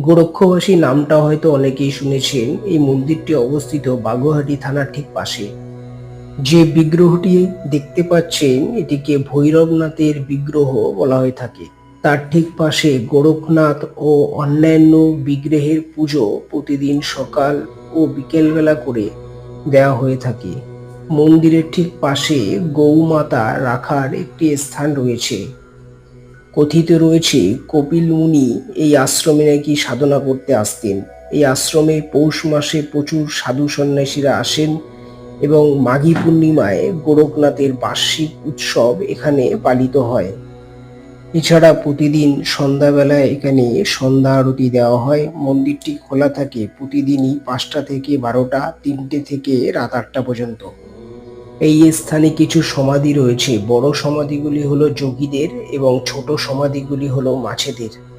গোরক্ষবাসী নামটা হয়তো অনেকেই শুনেছেন। এই মন্দিরটি অবস্থিত বাগুহাটি থানার ঠিক পাশে। যে বিগ্রহটি দেখতে পাচ্ছেন, এটিকে ভৈরবনাথের বিগ্রহ বলা হয়ে থাকে। তার ঠিক পাশে গোরখনাথ ও অন্যান্য বিগ্রহের পুজো প্রতিদিন সকাল ও বিকেলবেলা করে দেওয়া হয়ে থাকে। মন্দিরের ঠিক পাশে গৌমাতা রাখার একটি স্থান রয়েছে। কথিত রয়েছে, কপিল মুনি এই আশ্রমে নাকি সাধনা করতে আসতেন। এই আশ্রমে পৌষ মাসে প্রচুর সাধু সন্ন্যাসীরা আসেন এবং মাঘী পূর্ণিমায় গোরখনাথের বার্ষিক উৎসব এখানে পালিত হয়। এছাড়া প্রতিদিন সন্ধ্যাবেলায় এখানে সন্ধ্যা আরতি দেওয়া হয়। মন্দিরটি খোলা থাকে প্রতিদিনই পাঁচটা থেকে বারোটা, তিনটে থেকে রাত আটটা পর্যন্ত। এই স্থানে কিছু সমাধি রয়েছে। বড় সমাধিগুলি হলো যোগীদের এবং ছোট সমাধিগুলি হলো মাছেদের।